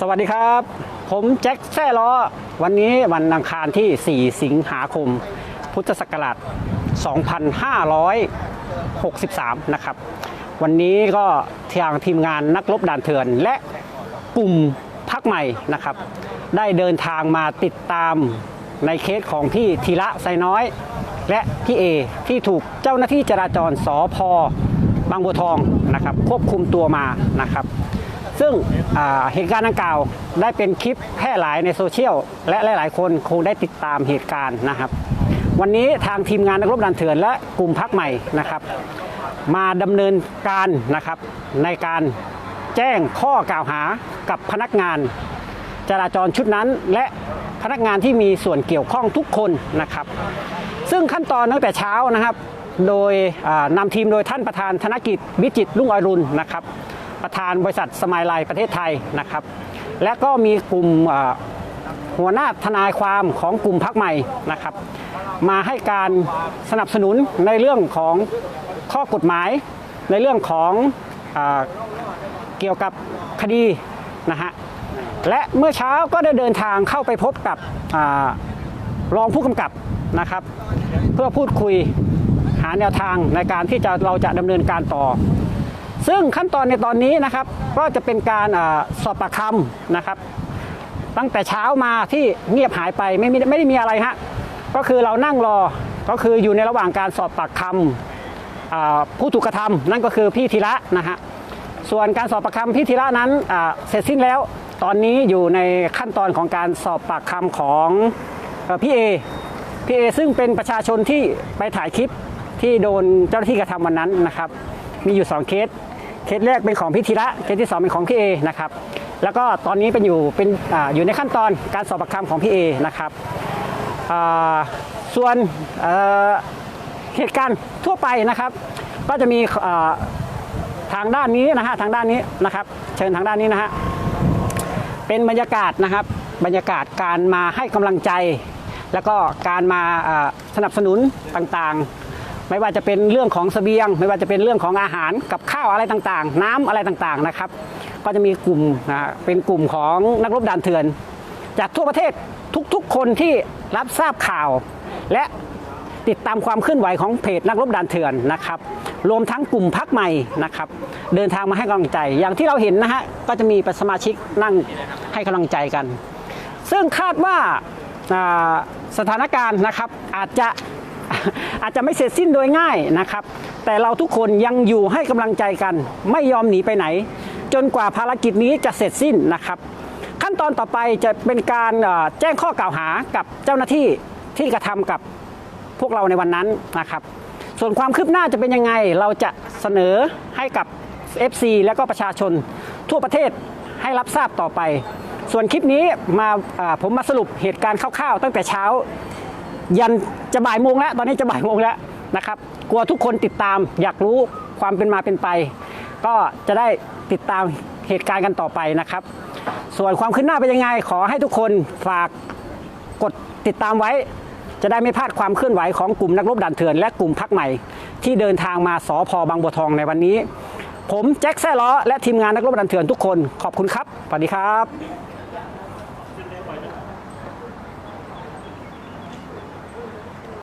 สวัสดีครับ ผมแจ็คแซ่ล้อ วันนี้วันอังคารที่ 4 สิงหาคม พุทธศักราช 2563 นะครับ วันนี้ก็ทางทีมงานนักรบด่านเถื่อน และกลุ่มพักใหม่นะครับ ได้เดินทางมาติดตามในเคสของพี่ธีระไซน้อย และพี่เอที่ถูกเจ้าหน้าที่จราจรสอพบางบัวทองนะครับ ควบคุมตัวมานะครับ ซึ่งเหตุการณ์ดังกล่าวได้เป็นคลิปแพร่หลายในโซเชียลและหลาย ๆ คนคงได้ติดตามเหตุการณ์นะครับ วันนี้ทางทีมงานนักรบดันเถื่อนและกลุ่มพักใหม่นะครับ มาดำเนินการนะครับในการแจ้งข้อกล่าวหากับพนักงาน จราจรชุดนั้น และพนักงานที่มีส่วนเกี่ยวข้องทุกคนนะครับ ซึ่งขั้นตอนตั้งแต่เช้านะครับ โดยอ่านำทีมโดยท่านประธานธนกิจวิจิตรุ่งอรุณนะครับ ประธานบริษัทสมายไลประเทศไทยนะครับ และก็มีกลุ่มหัวหน้าทนายความของกลุ่มพักใหม่นะครับ มาให้การสนับสนุนในเรื่องของข้อกฎหมาย ในเรื่องของอเกี่ยวกับคดีนะฮะและเมื่อเช้าก็ได้เดินทางเข้าไปพบกับอรองผู้กำกับนะครับ เพื่อพูดคุยหาแนวทางในการที่จะเราจะดำเนินการต่อ ซึ่งขั้นตอนในตอนนี้นะครับก็จะเป็นการอสอบปากคำนะครับ ตั้งแต่เช้ามาที่เงียบหายไปไม่มีไม่ได้มีอะไรฮะก็คือเรานั่งรอก็คืออยู่ในระหว่างการสอบปากคำผู้ถูกกระทำนั่นก็คือพี่ธีระนะฮะส่วนการสอบปากคำพี่ธีระนั้นเสร็จสิ้นแล้ว ตอนนี้อยู่ในขั้นตอนของการสอบปากคำของอพี่เอพี่เอซึ่งเป็นประชาชนที่ไปถ่ายคลิปที่โดนเจ้าหน้าที่กระทำวันนั้นนะครับ มีอยู่ 2 เคส เคสแรกเป็นของพี่ธีระเคสที่ 2 เป็นของพี่เอนะครับแล้วก็ตอนนี้เป็นอยู่เป็นออยู่ในขั้นตอนการสอบปากคำของพี่เอนะครับส่วนเเหตุการณ์ทั่วไปนะครับ ก็จะมีทางด้านนี้นะฮะทางด้านนี้นะครับ เชิญทางด้านนี้นะฮะเป็นบรรยากาศนะครับบรรยากาศการมาให้กำลังใจ แล้วก็การมาอ่าสนับสนุนต่างๆ ไม่ว่าจะเป็นเรื่องของเสบียง ไม่ว่าจะเป็นเรื่องของอาหารกับข้าวอะไรต่างๆ น้ำอะไรต่างๆนะครับ ก็จะมีกลุ่มนะเป็นกลุ่มของนักรบด่านเถื่อน จากทั่วประเทศทุกๆ คนที่รับทราบข่าว และติดตามความเคลื่อนไหวของเพจนักรบด่านเถื่อนนะครับ รวมทั้งกลุ่มพักใหม่นะครับ เดินทางมาให้กำลังใจ อย่างที่เราเห็นนะฮะก็จะมีสมาชิกนั่งให้กำลังใจกัน ซึ่งคาดว่าสถานการณ์นะครับอาจจะ อาจจะไม่เสร็จสิ้นโดยง่ายนะครับ แต่เราทุกคนยังอยู่ให้กำลังใจกัน ไม่ยอมหนีไปไหน จนกว่าภารกิจนี้จะเสร็จสิ้นนะครับ ขั้นตอนต่อไปจะเป็นการแจ้งข้อกล่าวหากับเจ้าหน้าที่ที่กระทำกับพวกเราในวันนั้นนะครับ ส่วนความคืบหน้าจะเป็นยังไงเราจะเสนอให้กับ FC และก็ประชาชนทั่วประเทศให้รับทราบต่อไป ส่วนคลิปนี้มาผมมาสรุปเหตุการณ์คร่าวๆ ตั้งแต่เช้า ยันจะบ่ายโมงแล้ว ตอนนี้จะบ่ายโมงแล้วนะครับกลัวทุกคนติดตามอยากรู้ความเป็นมาเป็นไป ก็จะได้ติดตามเหตุการณ์กันต่อไปนะครับ ส่วนความคืบหน้าเป็นยังไง ขอให้ทุกคนฝากกดติดตามไว้ จะได้ไม่พลาดความเคลื่อนไหวของกลุ่มนักรบด่านเถื่อนและกลุ่มพักใหม่ ที่เดินทางมาสอพอบางบัวทองในวันนี้ ผมแจ็คแซ่ล้อและทีมงานนักรบด่านเถื่อนทุกคนขอบคุณครับ สวัสดีครับ